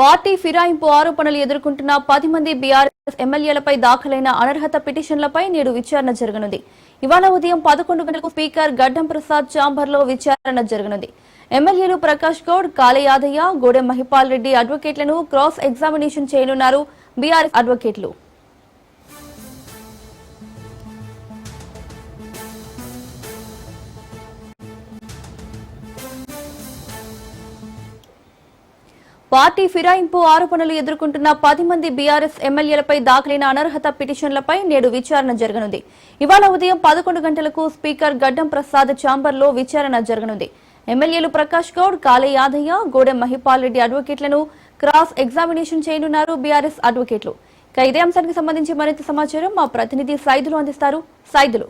Party ఫిరాయింపు ఆరోపణలు ఎదుర్కొంటున్న పది మంది బీఆర్ఎస్ ఎమ్మెల్యేలపై దాఖలైన అనర్హత పిటిషన్లపై నేడు విచారణ జరగనుంది. ఇవాళ ఉదయం పదకొండు గంటలకు స్పీకర్ గడ్డం ప్రసాద్ ఛాంబర్లో విచారణ జరగనుంది. ఎమ్మెల్యేలు ప్రకాష్ గౌడ్ కాళయాదయ్య గూడెం మహిపాల్ రెడ్డి అడ్వకేట్లను క్రాస్ ఎగ్జామినేషన్ చేయనున్నారు బీఆర్ఎస్ అడ్వకేట్లు. పార్టీ ఫిరాయింపు ఆరోపణలు ఎదుర్కొంటున్న పది మంది బీఆర్ఎస్ ఎమ్మెల్యేలపై దాఖలైన అనర్హత పిటిషన్లపై నేడు విచారణ జరగనుంది. ఇవాళ ఉదయం పదకొండు గంటలకు స్పీకర్ గడ్డం ప్రసాద్ ఛాంబర్లో విచారణ జరగనుంది. ఎమ్మెల్యేలు ప్రకాష్ గౌడ్ కాలే యాదయ్య గోడెం మహిపాల్ రెడ్డి అడ్వకేట్లను క్రాస్ ఎగ్జామినేషన్ చేయనున్నారు బీఆర్ఎస్ అడ్వకేట్లు. ఇక ఇదే అంశానికి సంబంధించి మరింత సమాచారం మా ప్రతినిధి సైదులు అందిస్తారు. సైదులు.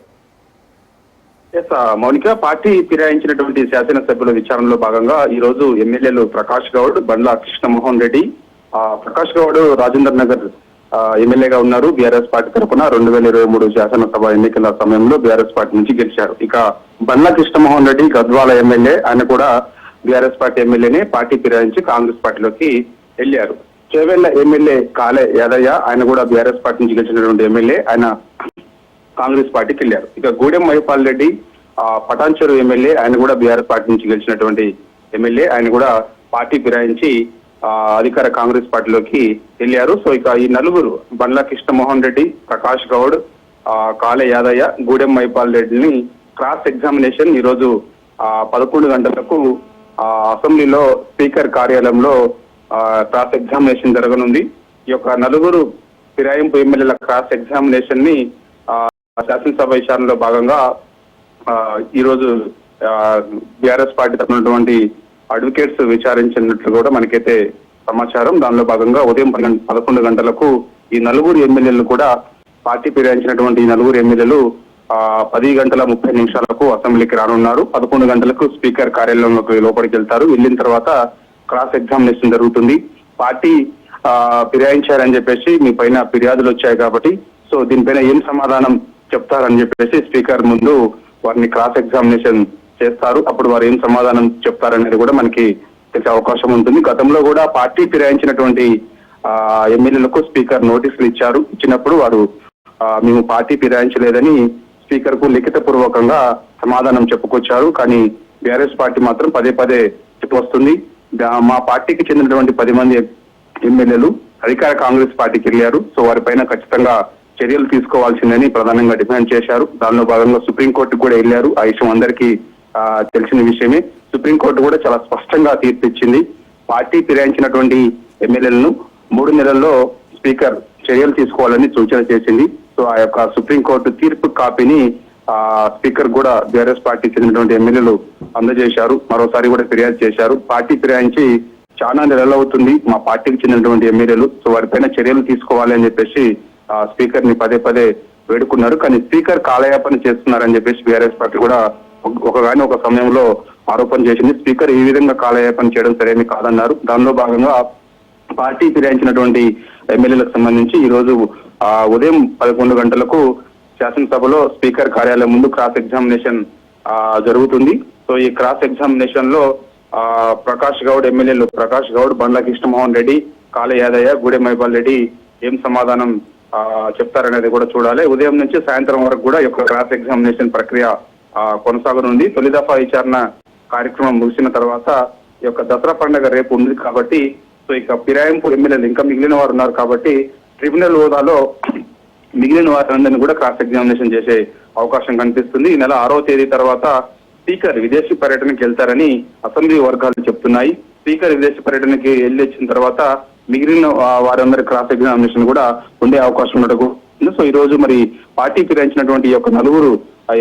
ఎస్ మౌనిక పార్టీ ఫిరాయించినటువంటి శాసనసభ్యుల విచారణలో భాగంగా ఈ రోజు ఎమ్మెల్యేలు ప్రకాష్ గౌడ్ బండ్ల కృష్ణమోహన్ రెడ్డి ఆ, ప్రకాష్ గౌడ్ రాజేందర్ నగర్ ఎమ్మెల్యేగా ఉన్నారు. బీఆర్ఎస్ పార్టీ తరఫున రెండు వేల ఇరవై మూడు శాసనసభ ఎన్నికల సమయంలో బీఆర్ఎస్ పార్టీ నుంచి గెలిచారు. ఇక బండ్ల కృష్ణమోహన్ రెడ్డి గద్వాల ఎమ్మెల్యే ఆయన కూడా బీఆర్ఎస్ పార్టీ ఎమ్మెల్యేనే. పార్టీ ఫిరాయించి కాంగ్రెస్ పార్టీలోకి వెళ్ళారు. చేవెళ్ళ ఎమ్మెల్యే కాలే యాదయ్య ఆయన కూడా బీఆర్ఎస్ పార్టీ నుంచి గెలిచినటువంటి ఎమ్మెల్యే. ఆయన కాంగ్రెస్ పార్టీకి వెళ్ళారు. ఇక గూడెం మహిపాల్ రెడ్డి పటాన్చెరు ఎమ్మెల్యే ఆయన కూడా బీఆర్ఎస్ పార్టీ నుంచి గెలిచినటువంటి ఎమ్మెల్యే ఆయన కూడా పార్టీ ఫిరాయించి ఆ, అధికార కాంగ్రెస్ పార్టీలోకి వెళ్ళారు. సో ఇక ఈ నలుగురు బండ్ల కృష్ణమోహన్ రెడ్డి ప్రకాష్ గౌడ్ ఆ, యాదయ్య గూడెం మహిపాల్ రెడ్డిని క్రాస్ ఎగ్జామినేషన్ ఈ రోజు ఆ, పదకొండు గంటలకు ఆ, అసెంబ్లీలో స్పీకర్ కార్యాలయంలో ఆ, క్రాస్ ఎగ్జామినేషన్ జరగనుంది. ఈ యొక్క నలుగురు ఫిరాయింపు ఎమ్మెల్యేల క్రాస్ ఎగ్జామినేషన్ని శాసనసభ విషయంలో భాగంగా ఈరోజు ఈ రోజు బీఆర్ఎస్ పార్టీ తరపునటువంటి అడ్వకేట్స్ విచారించినట్లు కూడా మనకైతే సమాచారం. దానిలో భాగంగా ఉదయం పన్నెండు పదకొండు గంటలకు ఈ నలుగురు ఎమ్మెల్యేలు కూడా పార్టీ ఫిర్యాయించినటువంటి ఈ నలుగురు ఎమ్మెల్యేలు పది గంటల ముప్పై నిమిషాలకు అసెంబ్లీకి రానున్నారు. పదకొండు గంటలకు స్పీకర్ కార్యాలయంలోకి లోపలికి వెళ్తారు. వెళ్ళిన తర్వాత క్రాస్ ఎగ్జామినేషన్ జరుగుతుంది. పార్టీ ఫిర్యాయించారని చెప్పేసి మీ పైన ఫిర్యాదులు వచ్చాయి కాబట్టి సో దీనిపైన ఏం సమాధానం చెప్తారని చెప్పేసి స్పీకర్ ముందు వారిని క్రాస్ ఎగ్జామినేషన్ చేస్తారు. అప్పుడు వారు ఏం సమాధానం చెప్తారనేది కూడా మనకి తెలిసే అవకాశం ఉంటుంది. గతంలో కూడా పార్టీ ఫిరాయించినటువంటి ఆ, ఎమ్మెల్యేలకు స్పీకర్ నోటీసులు ఇచ్చారు. ఇచ్చినప్పుడు వారు మేము పార్టీ ఫిరాయించలేదని స్పీకర్కు లిఖిత పూర్వకంగా సమాధానం చెప్పుకొచ్చారు. కానీ బీఆర్ఎస్ పార్టీ మాత్రం పదే పదే వస్తుంది. మా పార్టీకి చెందినటువంటి పది మంది ఎమ్మెల్యేలు అధికార కాంగ్రెస్ పార్టీకి వెళ్ళారు. సో వారిపైన ఖచ్చితంగా చర్యలు తీసుకోవాల్సిందని ప్రధానంగా డిమాండ్ చేశారు. దానిలో భాగంగా సుప్రీంకోర్టుకు కూడా వెళ్ళారు. ఆ విషయం అందరికీ తెలిసిన విషయమే. సుప్రీంకోర్టు కూడా చాలా స్పష్టంగా తీర్పిచ్చింది. పార్టీ ఫిరాయించినటువంటి ఎమ్మెల్యేలను మూడు నెలల్లో స్పీకర్ చర్యలు తీసుకోవాలని సూచన చేసింది. సో ఆ యొక్క సుప్రీంకోర్టు తీర్పు కాపీని ఆ స్పీకర్ కూడా బీఆర్ఎస్ పార్టీకి చెందినటువంటి ఎమ్మెల్యేలు అందజేశారు. మరోసారి కూడా ఫిర్యాదు చేశారు. పార్టీ ఫిరాయించి చాలా నెలలు అవుతుంది. మా పార్టీకి చెందినటువంటి ఎమ్మెల్యేలు సో వారిపైన చర్యలు తీసుకోవాలి అని చెప్పేసి స్పీకర్ని పదే పదే వేడుకున్నారు. కానీ స్పీకర్ కాలయాపన చేస్తున్నారని చెప్పేసి బీఆర్ఎస్ పార్టీ కూడా ఒక- ఒకగాని ఒక సమయంలో ఆరోపణ చేసింది. స్పీకర్ ఈ విధంగా కాలయాపన చేయడం సరైనది కాదన్నారు. దానిలో భాగంగా పార్టీ ఫిరాయించినటువంటి ఎమ్మెల్యేలకు సంబంధించి ఈ రోజు ఆ, ఉదయం పదకొండు గంటలకు శాసనసభలో స్పీకర్ కార్యాలయం ముందు క్రాస్ ఎగ్జామినేషన్ ఆ, జరుగుతుంది. సో ఈ క్రాస్ ఎగ్జామినేషన్లో ఆ, ప్రకాష్ గౌడ్ ఎమ్మెల్యేలు ప్రకాష్ గౌడ్ బండ్ల కృష్ణమోహన్ రెడ్డి కాళ యాదయ్య గూడెం మైపాల్ రెడ్డి ఏం సమాధానం చెప్తారనేది కూడా చూడాలి. ఉదయం నుంచి సాయంత్రం వరకు కూడా యొక్క క్రాస్ ఎగ్జామినేషన్ ప్రక్రియ కొనసాగనుంది. తొలి దఫా విచారణ కార్యక్రమం ముగిసిన తర్వాత ఈ యొక్క దసరా పండుగ రేపు ఉంది కాబట్టి సో ఇక ఫిరాయింపు ఎమ్మెల్యేలు ఇంకా మిగిలిన వారు ఉన్నారు కాబట్టి ట్రిబ్యునల్ హోదాలో మిగిలిన వారందరినీ కూడా క్రాస్ ఎగ్జామినేషన్ చేసే అవకాశం కనిపిస్తుంది. ఈ నెల ఆరో తేదీ తర్వాత స్పీకర్ విదేశీ పర్యటనకి వెళ్తారని అసెంబ్లీ వర్గాలు చెప్తున్నాయి. స్పీకర్ విదేశీ పర్యటనకి వెళ్ళి వచ్చిన తర్వాత మిగిలిన వారందరి క్రాస్ ఎగ్జామినేషన్ కూడా ఉండే అవకాశం ఉండదు సో ఈ రోజు మరి పార్టీ ఫిరాయించినటువంటి యొక్క నలుగురు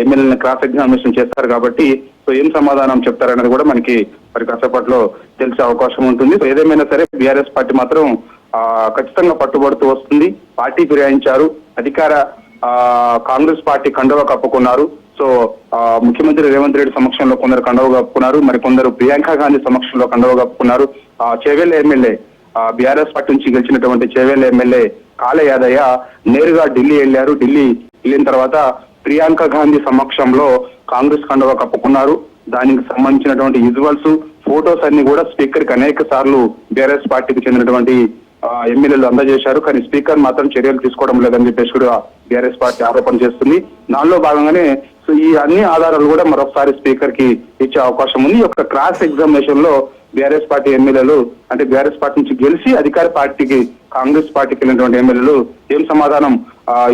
ఎమ్మెల్యేలను క్రాస్ ఎగ్జామినేషన్ చేస్తారు కాబట్టి సో ఏం సమాధానం చెప్తారనేది కూడా మనకి మరి కాసేపట్లో తెలిసే అవకాశం ఉంటుంది. సో ఏదేమైనా సరే బీఆర్ఎస్ పార్టీ మాత్రం ఖచ్చితంగా పట్టుబడుతూ వస్తుంది. పార్టీ ఫిరాయించారు అధికార ఆ, కాంగ్రెస్ పార్టీ కండవ కప్పుకున్నారు. సో ముఖ్యమంత్రి రేవంత్ రెడ్డి సమక్షంలో కొందరు కండవ కప్పుకున్నారు. మరి కొందరు ప్రియాంక గాంధీ సమక్షంలో కండవ కప్పుకున్నారు. ఆ, చేవెళ్ళ ఎమ్మెల్యే బీఆర్ఎస్ పార్టీ నుంచి గెలిచినటువంటి చేవెళ్ళ ఎమ్మెల్యే కాళ యాదయ్య నేరుగా ఢిల్లీ వెళ్ళారు. ఢిల్లీ వెళ్ళిన తర్వాత ప్రియాంక గాంధీ సమక్షంలో కాంగ్రెస్ కండవ కప్పుకున్నారు. దానికి సంబంధించినటువంటి విజువల్స్ ఫోటోస్ అన్ని కూడా స్పీకర్కి అనేక సార్లు బీఆర్ఎస్ పార్టీకి చెందినటువంటి ఎమ్మెల్యేలు అందజేశారు. కానీ స్పీకర్ మాత్రం చర్యలు తీసుకోవడం లేదని చెప్పేసి కూడా బీఆర్ఎస్ పార్టీ ఆరోపణ చేస్తుంది. దానిలో భాగంగానే సో ఈ అన్ని ఆధారాలు కూడా మరొకసారి స్పీకర్కి ఇచ్చే అవకాశం ఉంది. ఈ యొక్క క్రాస్ ఎగ్జామినేషన్లో బీఆర్ఎస్ పార్టీ ఎమ్మెల్యేలు అంటే బీఆర్ఎస్ పార్టీ నుంచి గెలిచి అధికార పార్టీకి కాంగ్రెస్ పార్టీకి వెళ్ళినటువంటి ఎమ్మెల్యేలు ఏం సమాధానం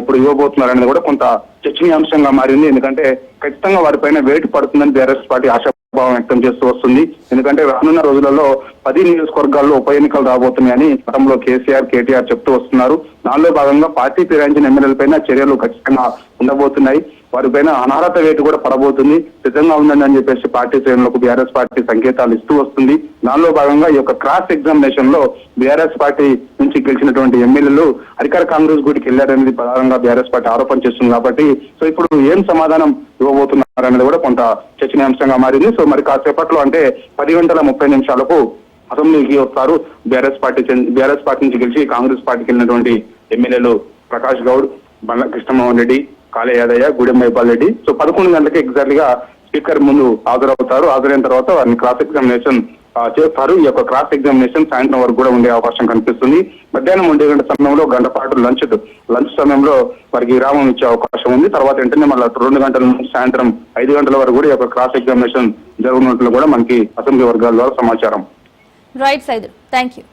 ఇప్పుడు ఇవ్వబోతున్నారు అనేది కూడా కొంత చర్చనీయాంశంగా మారింది. ఎందుకంటే ఖచ్చితంగా వారిపైన వేటు పడుతుందని బీఆర్ఎస్ పార్టీ ఆశాభావం వ్యక్తం చేస్తూ వస్తుంది. ఎందుకంటే రానున్న రోజులలో పది నియోజకవర్గాల్లో ఉప ఎన్నికలు రాబోతున్నాయని గతంలో కేసీఆర్ కేటీఆర్ చెప్తూ వస్తున్నారు. దానిలో భాగంగా పార్టీ ఫిరాయించిన ఎమ్మెల్యేలపైన చర్యలు ఖచ్చితంగా ఉండబోతున్నాయి. వారిపైన అనర్హత వేటు కూడా పడబోతుంది. సిద్ధంగా ఉందండి అని చెప్పేసి పార్టీ శ్రేణులకు బీఆర్ఎస్ పార్టీ సంకేతాలు ఇస్తూ వస్తుంది. దానిలో భాగంగా ఈ యొక్క క్రాస్ ఎగ్జామినేషన్లో బీఆర్ఎస్ పార్టీ నుంచి గెలిచినటువంటి ఎమ్మెల్యేలు అధికార కాంగ్రెస్ గుడికి వెళ్ళారనేది ప్రధానంగా బీఆర్ఎస్ పార్టీ ఆరోపణ చేస్తుంది కాబట్టి సో ఇప్పుడు ఏం సమాధానం ఇవ్వబోతున్నారు అనేది కూడా కొంత చర్చనీయాంశంగా మారింది. సో మరి కాసేపట్లో అంటే పది గంటల ముప్పై నిమిషాలకు అసెంబ్లీకి వస్తారు. బీఆర్ఎస్ పార్టీ బీఆర్ఎస్ పార్టీ నుంచి గెలిచి కాంగ్రెస్ పార్టీకి వెళ్ళినటువంటి ఎమ్మెల్యేలు ప్రకాష్ గౌడ్ బండ్ల కృష్ణమోహన్ రెడ్డి కాళే యాదయ్య గూడెం మైపాల్ సో పదకొండు గంటలకి ఎగ్జాక్ట్గా స్పీకర్ ముందు హాజరవుతారు. హాజరైన తర్వాత వారిని క్రాస్ ఎగ్జామినేషన్ చేస్తారు. ఈ యొక్క క్రాస్ ఎగ్జామినేషన్ సాయంత్రం వరకు కూడా ఉండే అవకాశం కనిపిస్తుంది. మధ్యాహ్నం ఉండే గంట సమయంలో గంట పాటు లంచ్ లంచ్ సమయంలో వారికి విరామం ఇచ్చే అవకాశం ఉంది. తర్వాత వెంటనే మళ్ళీ రెండు గంటల నుంచి సాయంత్రం ఐదు గంటల వరకు కూడా ఈ యొక్క క్రాస్ ఎగ్జామినేషన్ జరుగుతున్నట్లు కూడా మనకి అసెంబ్లీ వర్గాల ద్వారా సమాచారం. Right Saidulu thank you